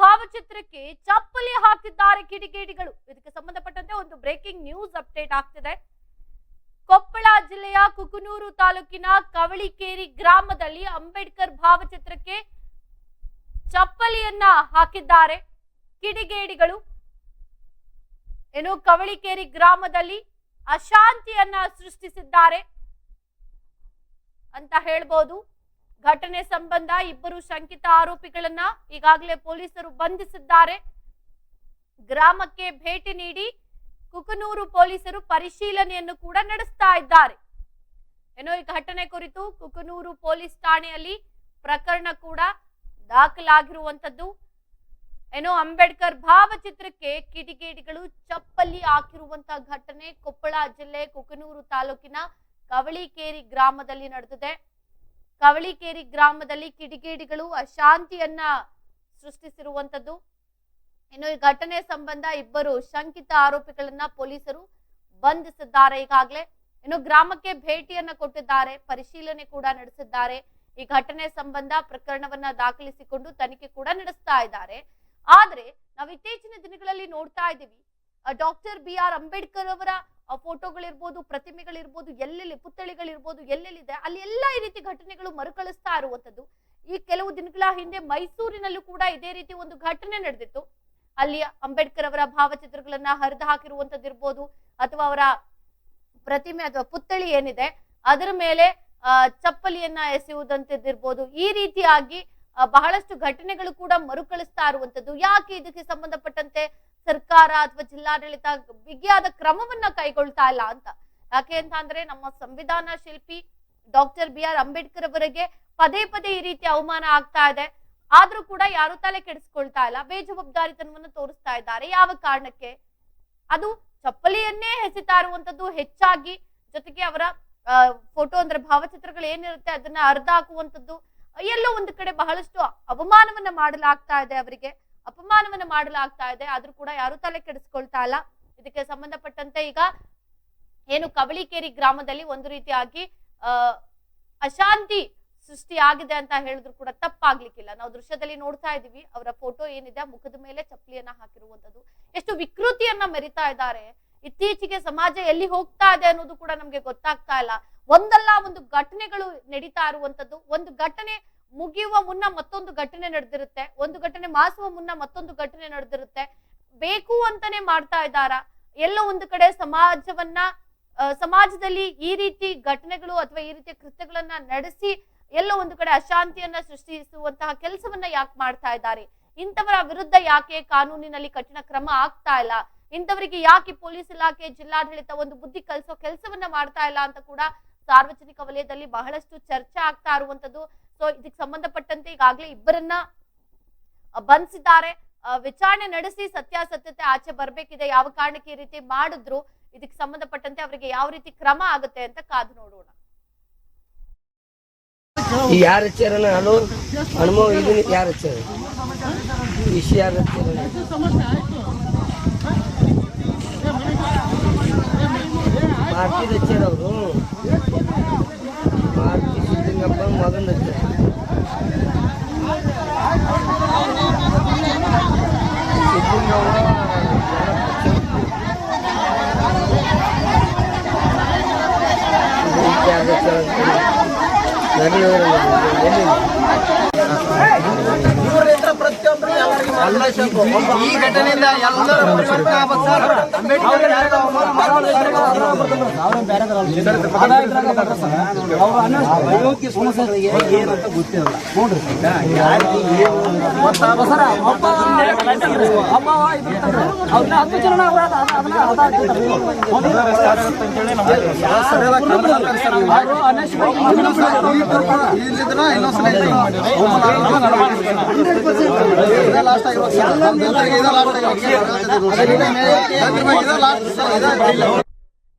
ಭಾವಚಿತ್ರಕ್ಕೆ ಚಪ್ಪಲಿ ಹಾಕಿದ್ದಾರೆ ಕಿಡಿಗೇಡಿಗಳು. ಇದಕ್ಕೆ ಸಂಬಂಧಪಟ್ಟಂತೆ ಒಂದು ಬ್ರೇಕಿಂಗ್ ನ್ಯೂಸ್ ಅಪ್ಡೇಟ್ ಆಗ್ತಿದೆ. ಕೊಪ್ಪಳ ಜಿಲ್ಲೆಯ ಕುಕನೂರು ತಾಲೂಕಿನ ಕವಳಿಕೇರಿ ಗ್ರಾಮದಲ್ಲಿ ಅಂಬೇಡ್ಕರ್ ಭಾವಚಿತ್ರಕ್ಕೆ ಚಪ್ಪಲಿಯನ್ನ ಹಾಕಿದ್ದಾರೆ ಕಿಡಿಗೇಡಿಗಳು. ಏನು ಕವಳಿಕೇರಿ ಗ್ರಾಮದಲ್ಲಿ ಅಶಾಂತಿಯನ್ನ ಸೃಷ್ಟಿಸಿದ್ದಾರೆ ಅಂತ ಹೇಳ್ಬೋದು. ಘಟನೆ ಸಂಬಂಧ ಇಬ್ಬರು ಶಂಕಿತ ಆರೋಪಿಗಳನ್ನ ಈಗಾಗಲೇ ಪೊಲೀಸರು ಬಂಧಿಸಿದ್ದಾರೆ. ಗ್ರಾಮಕ್ಕೆ ಭೇಟಿ ನೀಡಿ ಕುಕನೂರು ಪೊಲೀಸರು ಪರಿಶೀಲನೆಯನ್ನು ಕೂಡ ನಡೆಸ್ತಾ ಇದ್ದಾರೆ. ಏನೋ ಈ ಘಟನೆ ಕುರಿತು ಕುಕನೂರು ಪೊಲೀಸ್ ಠಾಣೆಯಲ್ಲಿ ಪ್ರಕರಣ ಕೂಡ ದಾಖಲಾಗಿರುವಂತದ್ದು ಏನೋ ಅಂಬೇಡ್ಕರ್ ಭಾವಚಿತ್ರಕ್ಕೆ ಕಿಡಿಗೇಡಿಗಳು ಚಪ್ಪಲಿ ಹಾಕಿರುವಂತಹ ಘಟನೆ ಕೊಪ್ಪಳ ಜಿಲ್ಲೆ ಕುಕನೂರು ತಾಲೂಕಿನ ಕವಳಿಕೇರಿ ಗ್ರಾಮದಲ್ಲಿ ನಡೆದಿದೆ. ಕವಳಿಕೇರಿ ಗ್ರಾಮದಲ್ಲಿ ಕಿಡಿಗೇಡಿಗಳು ಅಶಾಂತಿಯನ್ನ ಸೃಷ್ಟಿಸಿರುವಂತದ್ದು ಇನ್ನು ಈ ಘಟನೆ ಸಂಬಂಧ ಇಬ್ಬರು ಶಂಕಿತ ಆರೋಪಿಗಳನ್ನ ಪೊಲೀಸರು ಬಂಧಿಸಿದ್ದಾರೆ ಈಗಾಗಲೇ. ಇನ್ನು ಗ್ರಾಮಕ್ಕೆ ಭೇಟಿಯನ್ನ ಕೊಟ್ಟಿದ್ದಾರೆ, ಪರಿಶೀಲನೆ ಕೂಡ ನಡೆಸಿದ್ದಾರೆ. ಈ ಘಟನೆ ಸಂಬಂಧ ಪ್ರಕರಣವನ್ನ ದಾಖಲಿಸಿಕೊಂಡು ತನಿಖೆ ಕೂಡ ನಡೆಸ್ತಾ ಇದ್ದಾರೆ. ಆದ್ರೆ ನಾವು ಇತ್ತೀಚಿನ ದಿನಗಳಲ್ಲಿ ನೋಡ್ತಾ ಇದ್ದೀವಿ ಡಾಕ್ಟರ್ ಬಿ ಆರ್ ಅಂಬೇಡ್ಕರ್ ಅವರ ಫೋಟೋಗಳಿರ್ಬೋದು, ಪ್ರತಿಮೆಗಳಿರ್ಬೋದು, ಎಲ್ಲೆಲ್ಲಿ ಪುತ್ಥಳಿಗಳಿರ್ಬೋದು, ಎಲ್ಲೆಲ್ಲಿದೆ, ಅಲ್ಲಿ ಎಲ್ಲ ಈ ರೀತಿ ಘಟನೆಗಳು ಮರುಕಳಿಸ್ತಾ ಇರುವಂತದ್ದು ಈ ಕೆಲವು ದಿನಗಳ ಹಿಂದೆ ಮೈಸೂರಿನಲ್ಲೂ ಕೂಡ ಇದೇ ರೀತಿ ಒಂದು ಘಟನೆ ನಡೆದಿತ್ತು. ಅಲ್ಲಿ ಅಂಬೇಡ್ಕರ್ ಅವರ ಭಾವಚಿತ್ರಗಳನ್ನ ಹರಿದು ಹಾಕಿರುವಂತದ್ದಿರ್ಬೋದು ಅಥವಾ ಅವರ ಪ್ರತಿಮೆ ಅಥವಾ ಪುತ್ಥಳಿ ಏನಿದೆ, ಅದರ ಮೇಲೆ ಚಪ್ಪಲಿಯನ್ನ ಎಸೆಯುವುದಂತದ್ದಿರ್ಬೋದು ಈ ರೀತಿಯಾಗಿ ಬಹಳಷ್ಟು ಘಟನೆಗಳು ಕೂಡ ಮರುಕಳಿಸ್ತಾ ಇರುವಂತದ್ದು ಯಾಕೆ ಇದಕ್ಕೆ ಸಂಬಂಧಪಟ್ಟಂತೆ ಸರ್ಕಾರ ಅಥವಾ ಜಿಲ್ಲಾಡಳಿತ ಬಿಗಿಯಾದ ಕ್ರಮವನ್ನ ಕೈಗೊಳ್ತಾ ಇಲ್ಲ ಅಂತ. ಯಾಕೆ ಅಂತ ಅಂದ್ರೆ ನಮ್ಮ ಸಂವಿಧಾನ ಶಿಲ್ಪಿ ಡಾಕ್ಟರ್ ಬಿ ಆರ್ ಅಂಬೇಡ್ಕರ್ ಅವರಿಗೆ ಪದೇ ಪದೇ ಈ ರೀತಿ ಅವಮಾನ ಆಗ್ತಾ ಇದೆ. ಆದ್ರೂ ಕೂಡ ಯಾರು ತಲೆ ಕೆಡಿಸ್ಕೊಳ್ತಾ ಇಲ್ಲ. ಬೇಜವಾಬ್ದಾರಿತನವನ್ನು ತೋರಿಸ್ತಾ ಇದ್ದಾರೆ. ಯಾವ ಕಾರಣಕ್ಕೆ? ಅದು ಚಪ್ಪಲಿಯನ್ನೇ ಹೆಸಿತಾ ಇರುವಂತದ್ದು ಹೆಚ್ಚಾಗಿ ಜೊತೆಗೆ ಅವರ ಫೋಟೋ ಅಂದ್ರೆ ಭಾವಚಿತ್ರಗಳು ಏನಿರುತ್ತೆ ಅದನ್ನ ಅರ್ಧ ಹಾಕುವಂತದ್ದು ಎಲ್ಲೋ ಒಂದು ಕಡೆ ಬಹಳಷ್ಟು ಅವಮಾನವನ್ನ ಮಾಡಲಾಗ್ತಾ ಇದೆ ಅವರಿಗೆ. ಅಪಮಾನವನ್ನ ಮಾಡಲಾಗ್ತಾ ಇದೆ. ಆದ್ರೂ ಕೂಡ ಯಾರು ತಲೆ ಕೆಡಿಸ್ಕೊಳ್ತಾ ಇಲ್ಲ. ಇದಕ್ಕೆ ಸಂಬಂಧಪಟ್ಟಂತೆ ಈಗ ಏನು ಕವಳಿಕೇರಿ ಗ್ರಾಮದಲ್ಲಿ ಒಂದು ರೀತಿಯಾಗಿ ಅಹ್ ಅಶಾಂತಿ ಸೃಷ್ಟಿ ಆಗಿದೆ ಅಂತ ಹೇಳಿದ್ರು ಕೂಡ ತಪ್ಪಾಗ್ಲಿಕ್ಕಿಲ್ಲ. ನಾವು ದೃಶ್ಯದಲ್ಲಿ ನೋಡ್ತಾ ಇದೀವಿ ಅವರ ಫೋಟೋ ಏನಿದೆ, ಮುಖದ ಮೇಲೆ ಚಪ್ಪಲಿಯನ್ನ ಹಾಕಿರುವಂತದ್ದು ಎಷ್ಟು ವಿಕೃತಿಯನ್ನ ಮೆರಿತಾ ಇದ್ದಾರೆ. ಇತ್ತೀಚೆಗೆ ಸಮಾಜ ಎಲ್ಲಿ ಹೋಗ್ತಾ ಇದೆ ಅನ್ನೋದು ಕೂಡ ನಮ್ಗೆ ಗೊತ್ತಾಗ್ತಾ ಇಲ್ಲ. ಒಂದಲ್ಲ ಒಂದು ಘಟನೆಗಳು ನಡೀತಾ ಇರುವಂತದ್ದು ಒಂದು ಘಟನೆ ಮುಗಿಯುವ ಮುನ್ನ ಮತ್ತೊಂದು ಘಟನೆ ನಡೆದಿರುತ್ತೆ. ಒಂದು ಘಟನೆ ಮಾಸುವ ಮುನ್ನ ಮತ್ತೊಂದು ಘಟನೆ ನಡೆದಿರುತ್ತೆ. ಬೇಕು ಅಂತಾನೆ ಮಾಡ್ತಾ ಇದ್ದಾರ? ಎಲ್ಲೋ ಒಂದು ಕಡೆ ಸಮಾಜವನ್ನ ಸಮಾಜದಲ್ಲಿ ಈ ರೀತಿ ಘಟನೆಗಳು ಅಥವಾ ಈ ರೀತಿಯ ಕೃತ್ಯಗಳನ್ನ ನಡೆಸಿ ಎಲ್ಲೋ ಒಂದು ಕಡೆ ಅಶಾಂತಿಯನ್ನ ಸೃಷ್ಟಿಸುವಂತಹ ಕೆಲಸವನ್ನ ಯಾಕೆ ಮಾಡ್ತಾ ಇದ್ದಾರೆ? ಇಂಥವರ ವಿರುದ್ಧ ಯಾಕೆ ಕಾನೂನಿನಲ್ಲಿ ಕಠಿಣ ಕ್ರಮ ಆಗ್ತಾ ಇಲ್ಲ? ಇಂಥವರಿಗೆ ಯಾಕೆ ಪೊಲೀಸ್ ಇಲಾಖೆ, ಜಿಲ್ಲಾಡಳಿತ ಒಂದು ಬುದ್ಧಿ ಕಲಿಸೋ ಕೆಲಸವನ್ನ ಮಾಡ್ತಾ ಇಲ್ಲ ಅಂತ ಕೂಡ ಸಾರ್ವಜನಿಕ ವಲಯದಲ್ಲಿ ಬಹಳಷ್ಟು ಚರ್ಚೆ ಆಗ್ತಾ ಇರುವಂತದ್ದು ಸೊ ಇದಕ್ಕೆ ಸಂಬಂಧಪಟ್ಟಂತೆ ಈಗಾಗಲೇ ಇಬ್ಬರನ್ನ ಬಂಧಿಸಿದ್ದಾರೆ. ವಿಚಾರಣೆ ನಡೆಸಿ ಸತ್ಯಾಸತ್ಯತೆ ಆಚೆ ಬರ್ಬೇಕಿದೆ. ಯಾವ ಕಾರಣಕ್ಕೆ ಈ ರೀತಿ ಮಾಡಿದ್ರು, ಇದಕ್ಕೆ ಸಂಬಂಧಪಟ್ಟಂತೆ ಅವರಿಗೆ ಯಾವ ರೀತಿ ಕ್ರಮ ಆಗುತ್ತೆ ಅಂತ ಕಾದು ನೋಡೋಣ. ಯಾರ ಹಚ್ಚಾರನ ಹಲೋ? ಹನುಮೋ ಇದನ್ನ ಯಾರು ಹಚ್ಚಾರ ವಿಷಯ ಯಾರ ಮಾರ್ತಿದ್ ಚೇರ್ ಅವರು. ಮಾರ್ತಿ అబ్బాయి మదం దగ్గర ಈ ಘಟನೆಯಿಂದ ಎಲ್ಲರೂ ಪರಿವರ್ತನೆ ಆಗ್ಬೇಕು sir. Ambedkar sir. last sir, ಇದೇ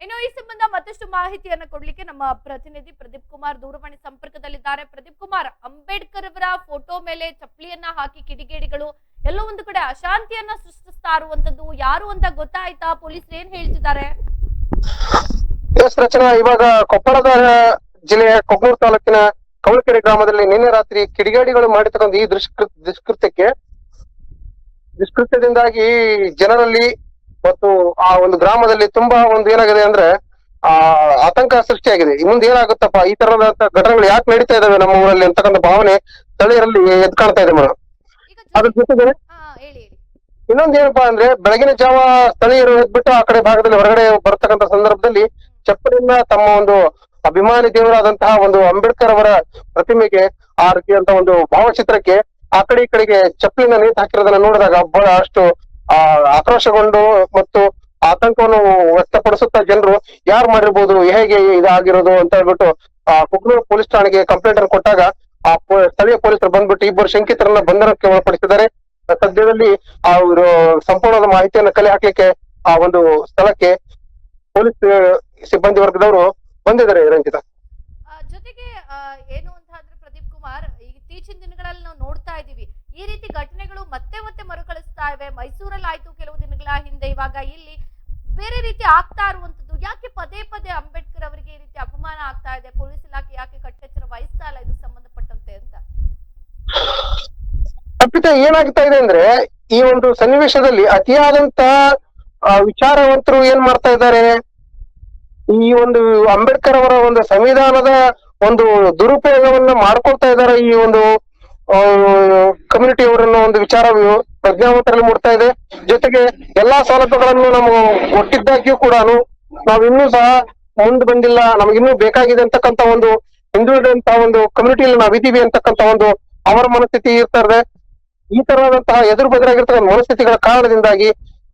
ಇನ್ನು ಈ ಸಂಬಂಧ ಮತ್ತಷ್ಟು ಮಾಹಿತಿಯನ್ನು ಕೊಡ್ಲಿಕ್ಕೆ ನಮ್ಮ ಪ್ರತಿನಿಧಿ ಪ್ರದೀಪ್ ಕುಮಾರ್ ದೂರವಾಣಿ ಸಂಪರ್ಕದಲ್ಲಿದ್ದಾರೆ. ಪ್ರದೀಪ್ ಕುಮಾರ್, ಅಂಬೇಡ್ಕರ್ ಅವರ ಫೋಟೋ ಮೇಲೆ ಚಪ್ಪಲಿಯನ್ನ ಹಾಕಿ ಕಿಡಿಗೇಡಿಗಳು ಎಲ್ಲ ಒಂದು ಕಡೆ ಅಶಾಂತಿಯನ್ನ ಸೃಷ್ಟಿಸ್ತಾ ಇರುವಂತದ್ದು ಯಾರು ಅಂತ ಗೊತ್ತಾಯ್ತಾ? ಪೊಲೀಸರು ಏನ್ ಹೇಳ್ತಿದ್ದಾರೆ? ಇವಾಗ ಕೊಪ್ಪಳದ ಜಿಲ್ಲೆಯ ಕೊಗ್ನೂರು ತಾಲೂಕಿನ ಕವಳಕೆರೆ ಗ್ರಾಮದಲ್ಲಿ ನಿನ್ನೆ ರಾತ್ರಿ ಕಿಡಿಗೇಡಿಗಳು ಮಾಡಿರ್ತಕ್ಕಂಥ ಈ ದುಷ್ಕೃ ದುಷ್ಕೃತ್ಯಕ್ಕೆ ದುಷ್ಕೃತ್ಯದಿಂದಾಗಿ ಜನರಲ್ಲಿ ಮತ್ತು ಆ ಒಂದು ಗ್ರಾಮದಲ್ಲಿ ತುಂಬಾ ಒಂದು ಏನಾಗಿದೆ ಅಂದ್ರೆ ಆ ಆತಂಕ ಸೃಷ್ಟಿಯಾಗಿದೆ. ಮುಂದೆ ಏನಾಗುತ್ತಪ್ಪ? ಈ ತರದ ಘಟನೆಗಳು ಯಾಕೆ ನಡೀತಾ ಇದಾವೆ ನಮ್ಮ ಊರಲ್ಲಿ ಅಂತಕ್ಕಂಥ ಭಾವನೆ ಸ್ಥಳೀಯರಲ್ಲಿ ಎದ್ ಕಾಣ್ತಾ ಇದೆ ಮೇಡಮ್ ಅದ್ರ ಜೊತೆಗೆ ಇನ್ನೊಂದ್ ಏನಪ್ಪಾ ಅಂದ್ರೆ ಬೆಳಗಿನ ಜಾವ ಸ್ಥಳೀಯರು ಎದ್ಬಿಟ್ಟು ಆ ಕಡೆ ಭಾಗದಲ್ಲಿ ಹೊರಗಡೆ ಬರ್ತಕ್ಕಂಥ ಸಂದರ್ಭದಲ್ಲಿ ಚಪ್ಪಲಿಂದ ತಮ್ಮ ಒಂದು ಅಭಿಮಾನಿ ದೇವರಾದಂತಹ ಒಂದು ಅಂಬೇಡ್ಕರ್ ಅವರ ಪ್ರತಿಮೆಗೆ ಆ ರೀತಿಯಂತ ಒಂದು ಭಾವಚಿತ್ರಕ್ಕೆ ಆ ಕಡೆ ಈ ಕಡೆಗೆ ಚಪ್ಪಲಿನ ನೇತು ಹಾಕಿರೋದನ್ನ ನೋಡಿದಾಗ ಬಹಳ ಅಷ್ಟು, ಆ, ಆಕ್ರೋಶಗೊಂಡು ಮತ್ತು ಆತಂಕವನ್ನು ವ್ಯಕ್ತಪಡಿಸುತ್ತಾ ಜನರು ಯಾರು ಮಾಡಿರ್ಬೋದು, ಹೇಗೆ ಇದಾಗಿರೋದು ಅಂತ ಹೇಳ್ಬಿಟ್ಟು, ಆ ಕುಕ್ನೂರು ಪೊಲೀಸ್ ಠಾಣೆಗೆ ಕಂಪ್ಲೇಂಟ್ ಅನ್ನು ಕೊಟ್ಟಾಗ ಆ ಸ್ಥಳೀಯ ಪೊಲೀಸರು ಬಂದ್ಬಿಟ್ಟು ಇಬ್ಬರು ಶಂಕಿತರನ್ನ ಬಂಧನಕ್ಕೆ ಒಳಪಡಿಸಿದ್ದಾರೆ. ಸದ್ಯದಲ್ಲಿ ಅವರು ಸಂಪೂರ್ಣದ ಮಾಹಿತಿಯನ್ನು ಕಲೆ ಹಾಕ್ಲಿಕ್ಕೆ ಆ ಒಂದು ಸ್ಥಳಕ್ಕೆ ಪೊಲೀಸ್ ಸಿಬ್ಬಂದಿ ವರ್ಗದವರು ಬಂದಿದ್ದಾರೆ ರಂಜಿತ. ಜೊತೆಗೆ ಏನು ಅಂತ ಅಂದ್ರೆ ಪ್ರದೀಪ್ ಕುಮಾರ್ ಈ ಇತ್ತೀಚಿನ ದಿನಗಳಲ್ಲಿ ನಾವು ನೋಡ್ತಾ ಇದ್ದೀವಿ. ಈ ರೀತಿ ಘಟನೆಗಳು ಮತ್ತೆ ಮತ್ತೆ ಮರುಕಳಿಸ್ತಾ ಇವೆ. ಮೈಸೂರಲ್ಲಿ ಆಯ್ತು ಕೆಲವು ದಿನಗಳ ಹಿಂದೆ ಇವಾಗ ಇಲ್ಲಿ ಬೇರೆ ರೀತಿ ಆಗ್ತಾ ಇರುವಂತದ್ದು ಯಾಕೆ ಪದೇ ಪದೇ ಅಂಬೇಡ್ಕರ್ ಅವರಿಗೆ ಈ ರೀತಿ ಅಪಮಾನ ಆಗ್ತಾ ಇದೆ? ಪೊಲೀಸ್ ಇಲಾಖೆ ಯಾಕೆ ಕಟ್ಟೆಚ್ಚರ ವಹಿಸ್ತಾ ಇಲ್ಲ ಇದಕ್ಕೆ ಸಂಬಂಧಪಟ್ಟಂತೆ ಅಂತ? ಅರ್ಪಿತ, ಏನಾಗ್ತಾ ಇದೆ ಅಂದ್ರೆ ಈ ಒಂದು ಸನ್ನಿವೇಶದಲ್ಲಿ ಅತಿಯಾದಂತ ವಿಚಾರವಂತರು ಏನ್ ಮಾಡ್ತಾ ಇದ್ದಾರೆ? ಈ ಒಂದು ಅಂಬೇಡ್ಕರ್ ಅವರ ಒಂದು ಸಂವಿಧಾನದ ಒಂದು ದುರುಪಯೋಗವನ್ನ ಮಾಡ್ಕೊಳ್ತಾ ಇದ್ದಾರೆ ಈ ಒಂದು ಕಮ್ಯುನಿಟಿ ಅವರನ್ನ ಒಂದು ವಿಚಾರ ಪ್ರಜ್ಞಾವಂತರಲ್ಲಿ ಮೂಡ್ತಾ ಇದೆ. ಜೊತೆಗೆ ಎಲ್ಲಾ ಸೌಲಭ್ಯಗಳನ್ನು ನಾವು ಕೊಟ್ಟಿದ್ದಾಗ್ಯೂ ಕೂಡ ನಾವು ಇನ್ನೂ ಸಹ ಮುಂದೆ ಬಂದಿಲ್ಲ ನಮಗಿನ್ನೂ ಬೇಕಾಗಿದೆ ಅಂತಕ್ಕಂತ ಒಂದು ಹಿಂದುಳಿದಂತ ಒಂದು ಕಮ್ಯುನಿಟಿಯಲ್ಲಿ ಇದೀವಿ ಅಂತಕ್ಕಂತ ಒಂದು ಅವರ ಮನಸ್ಥಿತಿ ಇರ್ತಾ ಇದೆ. ಈ ತರಹದಂತಹ ಎದುರು ಬದಲಾಗಿರ್ತಕ್ಕಂಥ ಮನಸ್ಥಿತಿಗಳ ಕಾರಣದಿಂದಾಗಿ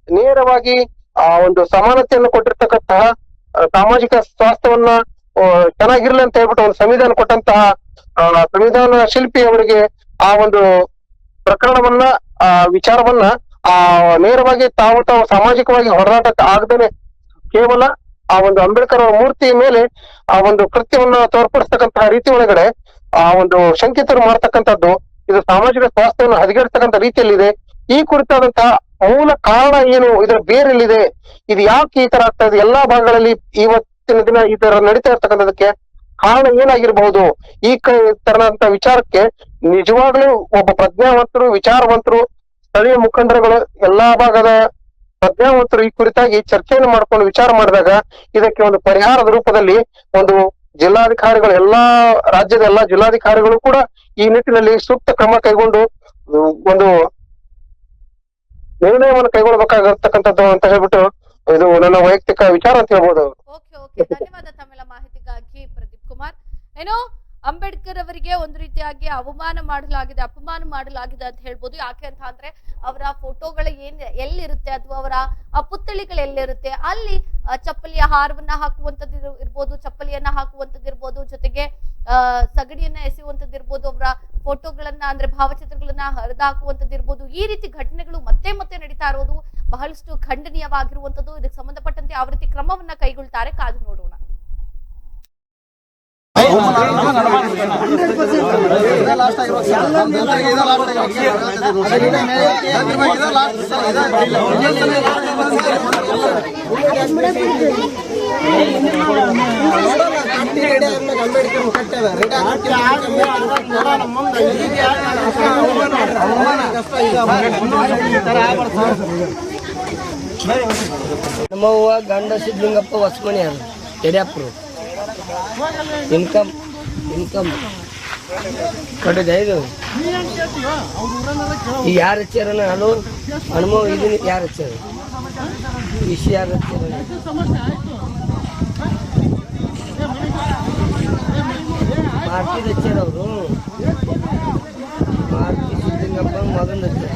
ನೇರವಾಗಿ ಆ ಒಂದು ಸಮಾನತೆಯನ್ನು ಕೊಟ್ಟಿರ್ತಕ್ಕಂತಹ ಸಾಮಾಜಿಕ ಸ್ವಾಸ್ಥ್ಯವನ್ನ ಚೆನ್ನಾಗಿರ್ಲಿ ಅಂತ ಹೇಳ್ಬಿಟ್ಟು ಒಂದು ಸಂವಿಧಾನ ಕೊಟ್ಟಂತಹ ಸಂವಿಧಾನ ಶಿಲ್ಪಿ ಅವರಿಗೆ ಆ ಒಂದು ಪ್ರಕರಣವನ್ನ, ಆ, ವಿಚಾರವನ್ನ, ಆ, ನೇರವಾಗಿ ತಾವು ತಾವು ಸಾಮಾಜಿಕವಾಗಿ ಹೋರಾಟಕ್ಕೆ ಆಗದೇನೆ ಕೇವಲ ಆ ಒಂದು ಅಂಬೇಡ್ಕರ್ ಅವರ ಮೂರ್ತಿ ಮೇಲೆ ಆ ಒಂದು ಕೃತ್ಯವನ್ನ ತೋರ್ಪಡಿಸ್ತಕ್ಕಂತಹ ರೀತಿ ಒಳಗಡೆ, ಆ ಒಂದು ಶಂಕಿತರು ಮಾಡ್ತಕ್ಕಂಥದ್ದು ಇದು ಸಾಮಾಜಿಕ ಸ್ವಾಸ್ಥ್ಯವನ್ನು ಹದಗೆಡಿಸ್ತಕ್ಕಂಥ ರೀತಿಯಲ್ಲಿದೆ. ಈ ಕುರಿತಾದಂತಹ ಮೂಲ ಕಾರಣ ಏನು, ಇದರ ಬೇರೆಲ್ಲಿದೆ, ಇದು ಯಾಕೆ ಈ ತರ ಆಗ್ತಾ ಇದೆ? ಎಲ್ಲಾ ಭಾಗಗಳಲ್ಲಿ ಇವತ್ತಿನ ದಿನ ಈ ತರ ನಡೀತಾ ಇರ್ತಕ್ಕಂಥದಕ್ಕೆ ಕಾರಣ ಏನಾಗಿರಬಹುದು? ಈ ತರನಂತ ವಿಚಾರಕ್ಕೆ ನಿಜವಾಗ್ಲೂ ಒಬ್ಬ ಪ್ರಜ್ಞಾವಂತರು, ವಿಚಾರವಂತರು, ಸ್ಥಳೀಯ ಮುಖಂಡರುಗಳು ಎಲ್ಲಾ ಭಾಗದ ಪ್ರಜ್ಞಾವಂತರು ಈ ಕುರಿತಾಗಿ ಚರ್ಚೆಯನ್ನು ಮಾಡ್ಕೊಂಡು ವಿಚಾರ ಮಾಡಿದಾಗ ಇದಕ್ಕೆ ಒಂದು ಪರಿಹಾರದ ರೂಪದಲ್ಲಿ ಒಂದು ಜಿಲ್ಲಾಧಿಕಾರಿಗಳು ಎಲ್ಲಾ, ರಾಜ್ಯದ ಎಲ್ಲಾ ಜಿಲ್ಲಾಧಿಕಾರಿಗಳು ಕೂಡ ಈ ನಿಟ್ಟಿನಲ್ಲಿ ಸೂಕ್ತ ಕ್ರಮ ಕೈಗೊಂಡು, ಒಂದು ನಿರ್ಣಯವನ್ನು ಕೈಗೊಳ್ಳಬೇಕಾಗಿರ್ತಕ್ಕಂಥದ್ದು ಅಂತ ಹೇಳ್ಬಿಟ್ಟು ಇದು ನನ್ನ ವೈಯಕ್ತಿಕ ವಿಚಾರ ಅಂತ ಹೇಳ್ಬೋದು. ಓಕೆ, ಧನ್ಯವಾದ ತಮ್ಮೆಲ್ಲ ಮಾಹಿತಿಗಾಗಿ ಪ್ರದೀಪ್ ಕುಮಾರ್. ಏನೋ ಅಂಬೇಡ್ಕರ್ ಅವರಿಗೆ ಒಂದು ರೀತಿಯಾಗಿ ಅವಮಾನ ಮಾಡಲಾಗಿದೆ, ಅಪಮಾನ ಮಾಡಲಾಗಿದೆ ಅಂತ ಹೇಳ್ಬೋದು. ಯಾಕೆ ಅಂತ ಅಂದ್ರೆ ಅವರ ಫೋಟೋಗಳು ಏನ್ ಎಲ್ಲಿರುತ್ತೆ ಅಥವಾ ಅವರ ಪುತ್ಥಳಿಗಳು ಎಲ್ಲಿರುತ್ತೆ? ಅಲ್ಲಿ ಚಪ್ಪಲಿಯ ಹಾರವನ್ನ ಹಾಕುವಂತದ್ದು ಇರ್ಬೋದು, ಚಪ್ಪಲಿಯನ್ನ ಹಾಕುವಂತದ್ದು ಇರ್ಬೋದು, ಜೊತೆಗೆ, ಆ ಸಗಡಿಯನ್ನ ಎಸೆಯುವಂತದ್ದು ಇರ್ಬೋದು, ಅವರ ಫೋಟೋಗಳನ್ನ ಅಂದ್ರೆ ಭಾವಚಿತ್ರಗಳನ್ನ ಹರಿದಾಕುವಂತದ್ದು ಇರ್ಬೋದು. ಈ ರೀತಿ ಘಟನೆಗಳು ಮತ್ತೆ ಮತ್ತೆ ನಡೀತಾ ಇರೋದು. ಬಹಳಷ್ಟು ಖಂಡನೀಯವಾಗಿರುವಂತದ್ದು. ಇದಕ್ಕೆ ಸಂಬಂಧಪಟ್ಟಂತೆ ಯಾವ ರೀತಿ ಕ್ರಮವನ್ನ ಕೈಗೊಳ್ತಾರೆ ಕಾದು ನೋಡೋಣ. ಅಂಬೇಡ್ಕರ್ ಕಟ್ಟಿದ್ದಾರೆ ಎಲ್ಲರಿಗೆ ಇದೇ ಲಾಸ್ಟ್ ಆಗಿರೋ ಇದೇ ಲಾಸ್ಟ್ ನಮ್ಮವ್ವ ಗಂಡ ಸಿದ್ಲಿಂಗಪ್ಪ ಹೊಸಮನಿ ಅದು ಯಡ್ಯಾಪುರ ಇನ್ಕಮ್ ಇನ್ಕಮ್ ಕಟ್ಟಿದೆ ಇದು ಈಗ ಯಾರು ಹಚ್ಚಾರನ ಅದು ಹನುಮ ಇದನ್ನ ಯಾರು ಹಚ್ಚಾರ ವಿಷಯ ಯಾರು ಹಚ್ಚಾರ ಮಾರ್ತಿ ಹಚ್ಚಾರ ಅವರು ಮಾರ್ತಿ ಸಿದ್ಲಿಂಗಪ್ಪ ಮಗನ ಹಚ್ಚಾರ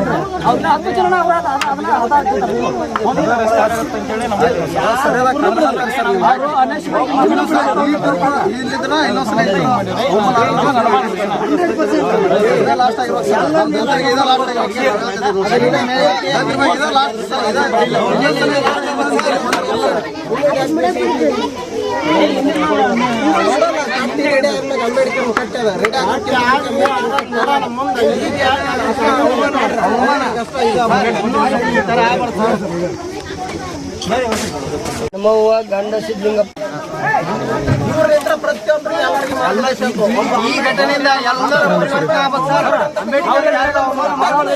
last ಆಗಿರ್ಬೇಕು ಸರ್. ಇದೇ last ಆಗಿರ್ಬೇಕು ಸರ್. ಇದೇ ಮೇಲೆ- ಇದೇ last ಸರ್. ಇದೇ ಅಂಬೇಡ್ಕರ್ ಕಟ್ಟದ ನಮ್ಮವ್ವ ಗಂಡ ಸಿದ್ಲಿಂಗಪ್ಪ ಇವರಿಂದ ಈ ಘಟನೆಯಿಂದ ಎಲ್ಲರೂ ಅವಮಾನ ಮಾಡಬಾರ್ದು.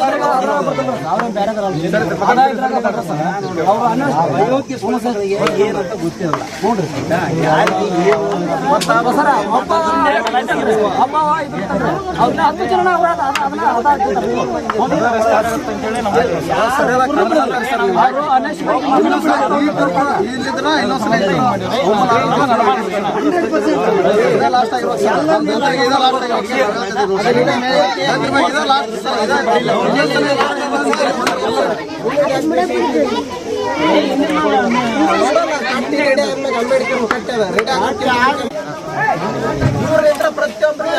ಇಲ್ಲಿದ್ರ ಇನ್ನೊಂದ್ಸಲ. ಇದೇ last ಆಗಿರ್ಬೇಕು ಸರ್. ಇದೇ last ಆಗಿರ್ಬೇಕು ಸರ್. ಇದೇ ಮೇಲೆ- ಇದೇ last ಸರ್. ಇದೇ ಅಂಬೇಡ್ಕರ್ ಕಟ್ಟದ ಇವರಿಂದ ಪ್ರತಿಯೊಬ್ಬರು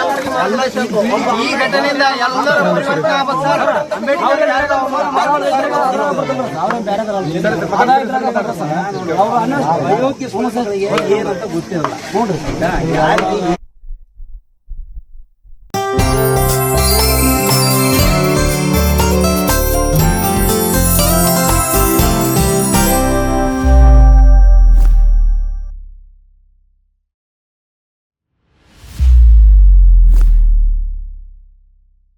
ಈ ಘಟನೆಯಿಂದ ಎಲ್ಲರೂ ಪರಿವರ್ತನೆ ಆಗ್ಬೇಕು ಸರ್. ಅಂಬೇಡ್ಕರ್ ಯಾರು? ಅವಮಾನ ಮಾಡಬಾರ್ದು.